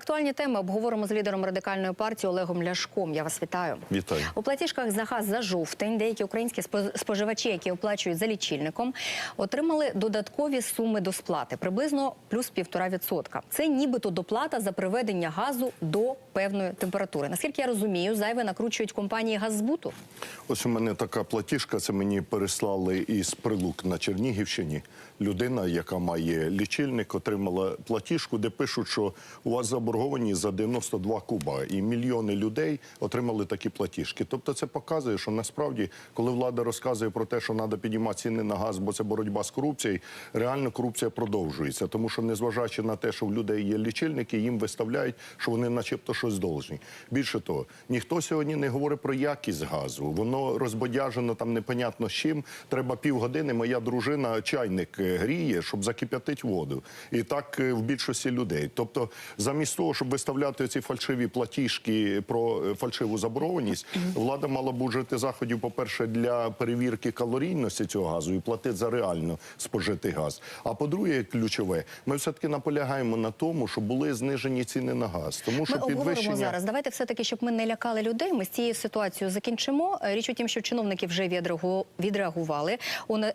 Актуальні теми обговоримо з лідером радикальної партії Олегом Ляшком. Я вас вітаю. Вітаю. У платіжках за газ за жовтень деякі українські спо- споживачі, які оплачують за лічильником, отримали додаткові суми до сплати приблизно плюс півтора відсотка. Це нібито доплата за приведення газу до певної температури. Наскільки я розумію, зайве накручують компанії газзбуту. Ось у мене така платіжка. Це мені переслали із прилук на Чернігівщині. Людина, яка має лічильник, отримала платіжку, де пишуть, що у вас заборгованість за 92 куба, і мільйони людей отримали такі платіжки. Тобто, це показує, що насправді, коли влада розказує про те, що треба піднімати ціни на газ, бо це боротьба з корупцією, реально корупція продовжується. Тому що, незважаючи на те, що в людей є лічильники, їм виставляють, що вони, начебто, щось должні. Більше того, ніхто сьогодні не говорить про якість газу. Воно розбодяжено там непонятно з чим. Треба півгодини. Моя дружина чайник е, гріє, щоб закип'ятити воду. І так е, в більшості людей. Тобто, замість того, щоб виставляти ці фальшиві платіжки про е, фальшиву заборгованість, влада мала б вжити заходів, по-перше, для перевірки калорійності цього газу і платити за реально спожитий газ. А по-друге, ключове, ми все-таки наполягаємо на тому, щоб були знижені ціни на газ. Тому що Ми обговоримо підвищення... зараз. Давайте все таки, щоб ми не лякали людей. Ми з цією ситуацією закінчимо. Е, Річ у тім, що чиновники вже відреагу- відреагували.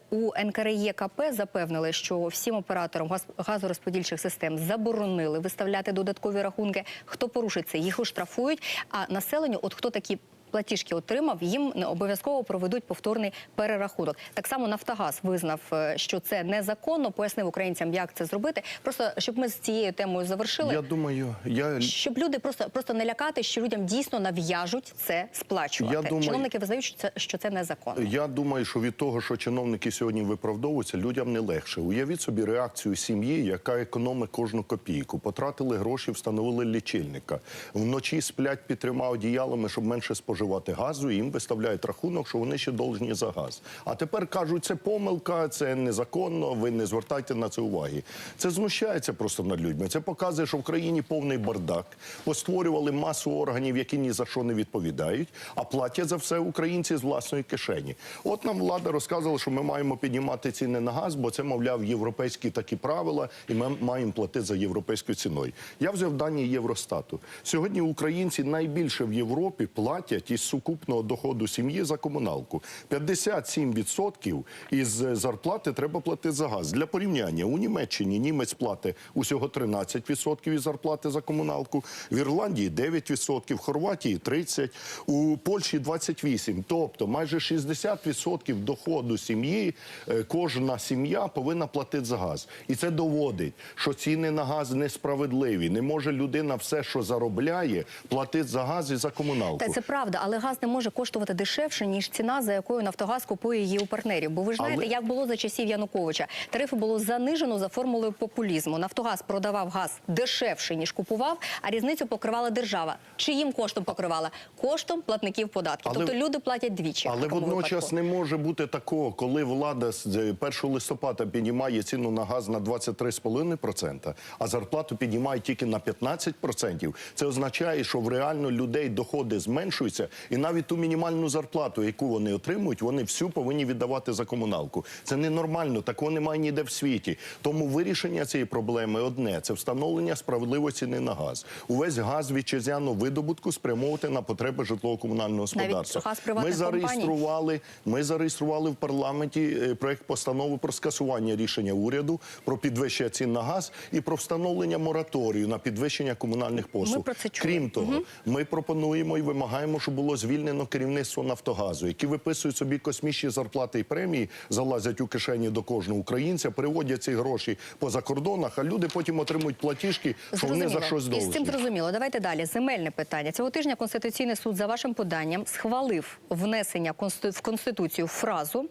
У НКРЄКП запевнили, що всім операторам газ- газорозподільчих систем заборонили виставляти додаткові рахунки. Хто порушиться, їх оштрафують. А населенню, от хто такі. Платіжки отримав, їм не обов'язково проведуть повторний перерахунок. Так само Нафтогаз визнав, е, що це незаконно, пояснив українцям, як це зробити. Просто щоб ми з цією темою завершили. Я думаю, я Щоб люди просто просто не лякати, що людям дійсно нав'яжуть це сплачувати. Я думаю- Чиновники визнають, що це що це незаконно. Я думаю, що від того, що чиновники сьогодні виправдовуються, людям не легше. Уявіть собі реакцію сім'ї, яка економить кожну копійку. Потратили гроші, встановили лічильника. Вночі сплять під трьома одіялами, щоб менше споживати газу. Їм виставляють рахунок, що вони ще должні за газ. А тепер кажуть, це помилка, це незаконно. Ви не звертайте на це уваги. Це знущається просто над людьми. Це показує, що в країні повний бардак. Постворювали масу органів, які ні за що не відповідають, а платять за все українці з власної кишені. От нам влада розказувала, що ми маємо піднімати ціни на газ, бо це, мовляв, європейські такі правила, і ми маємо платити за європейською ціною. Я взяв дані Євростату. Сьогодні українці найбільше в Європі платять із сукупного доходу сім'ї за комуналку. 57% із зарплати треба платити за газ. Для порівняння у Німеччині німець платить усього 13% із зарплати за комуналку, в Ірландії 9%, в Хорватії 30%, у Польщі 28%. Тобто майже 60% доходу сім'ї е, кожна сім'я повинна платити за газ. І це доводить, що ціни на газ несправедливі. Не може людина все, що заробляє, платити за газ і за комуналку. Та це правда, але газ не може коштувати дешевше ніж ціна, за якою Нафтогаз купує її у партнерів. Бо ви ж знаєте, Але- як було за часів Януковича. Тарифи було занижено за формулою популізму. Нафтогаз продавав газ дешевше ніж купував, а різницю покривала держава. Чиїм коштом покривала? Коштом платників податків. Але- Тобто люди платять двічі. Але водночас випадку. не може бути такого, коли влада з е, 1 листопада піднімає ціну на газ на 23,5%, а зарплату піднімає тільки на 15%. Це означає, що в реально людей доходи зменшуються, і навіть ту мінімальну зарплату, яку вони отримують, вони всю повинні віддавати за комуналку. Це ненормально, такого немає ніде в світі. Тому вирішення цієї проблеми одне це встановлення справедливої ціни на газ. Увесь газ вітчизняного видобутку спрямовувати на потреби житлово-комунального господарства. Ми зареєстрували, ми зареєстрували в парламенті е, проект постанови про скасування рішення уряду про підвищення цін на газ і про встановлення мораторію на підвищення комунальних послуг. Ми про це чули. Крім того, ми пропонуємо і вимагаємо, щоб було звільнено керівництво Нафтогазу, які виписують собі космічні зарплати і премії, залазять у кишені до кожного українця, переводять ці гроші по закордонах, а люди потім отримують платіжки, що вони за щось І з цим зрозуміло. Давайте далі. Земельне питання. Цього тижня Конституційний суд за вашим поданням схвалив внесення в Конституцію фразу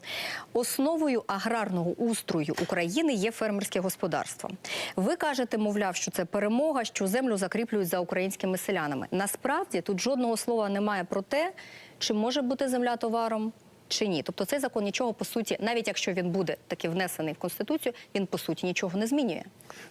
«Основою аграрного устрою України є фермерське господарство». Ви кажете, мовляв, що це перемога, що землю закріплюють за українськими селянами. Насправді тут жодного слова немає про те, чи може бути земля товаром, чи ні? Тобто цей закон нічого по суті, навіть якщо він буде таки внесений в конституцію, він по суті нічого не змінює.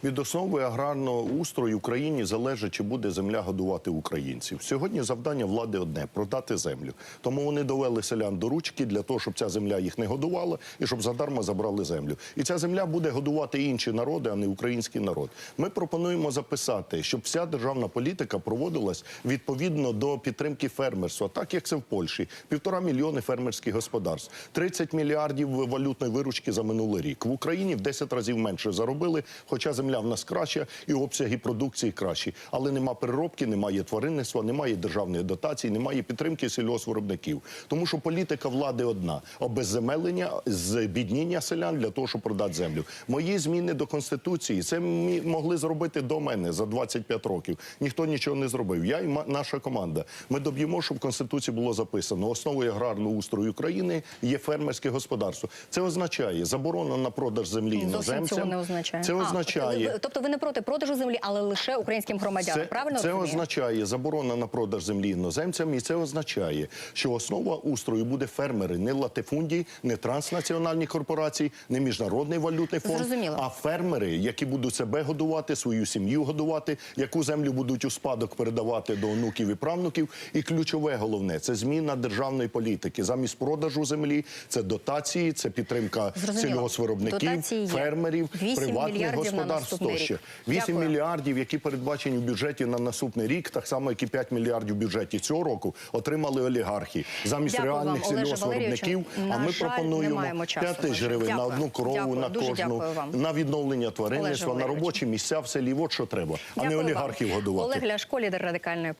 Від основи аграрного устрою Україні залежить, чи буде земля годувати українців. Сьогодні завдання влади одне продати землю. Тому вони довели селян до ручки для того, щоб ця земля їх не годувала і щоб задарма забрали землю. І ця земля буде годувати інші народи, а не український народ. Ми пропонуємо записати, щоб вся державна політика проводилась відповідно до підтримки фермерства, так як це в Польщі. Півтора мільйони фермерських господарств, 30 мільярдів валютної виручки за минулий рік. В Україні в 10 разів менше заробили, хоча земля в нас краща і обсяги продукції кращі. Але нема переробки, немає тваринництва, немає державної дотації, немає підтримки сільгоспвиробників. Тому що політика влади одна: обезземелення, збідніння селян для того, щоб продати землю. Мої зміни до конституції це могли зробити до мене за 25 років. Ніхто нічого не зробив. Я і наша команда. Ми доб'ємо, щоб в конституції було записано основою аграрного устрою України є фермерське господарство. Це означає заборона на продаж землі іноземцям. не означає. Означає. тобто ви не проти продажу землі, але лише українським громадянам. Це, правильно це розумію? означає заборона на продаж землі іноземцям, і це означає, що основа устрою буде фермери, не латифундії, не транснаціональні корпорації, не міжнародний валютний фонд, Зрозуміло. а фермери, які будуть себе годувати, свою сім'ю годувати, яку землю будуть у спадок передавати до онуків і правнуків. І ключове головне це зміна державної політики. Замість продажу землі це дотації, це підтримка сільгосвиробників, фермерів, приватних господарств наступний тощо. рік. 8 Дякую. мільярдів, які передбачені в бюджеті на наступний рік, так само як і 5 мільярдів в бюджеті цього року, отримали олігархи замість Дякую реальних сільгоспвиробників. А ми жаль, пропонуємо маємо часу, 5 тисяч на Дякую. на одну корову, Дякую. на кожну, на відновлення тваринництва, на робочі місця в селі. От що треба, а не олігархів годувати. Олег Ляшко, лідер радикальної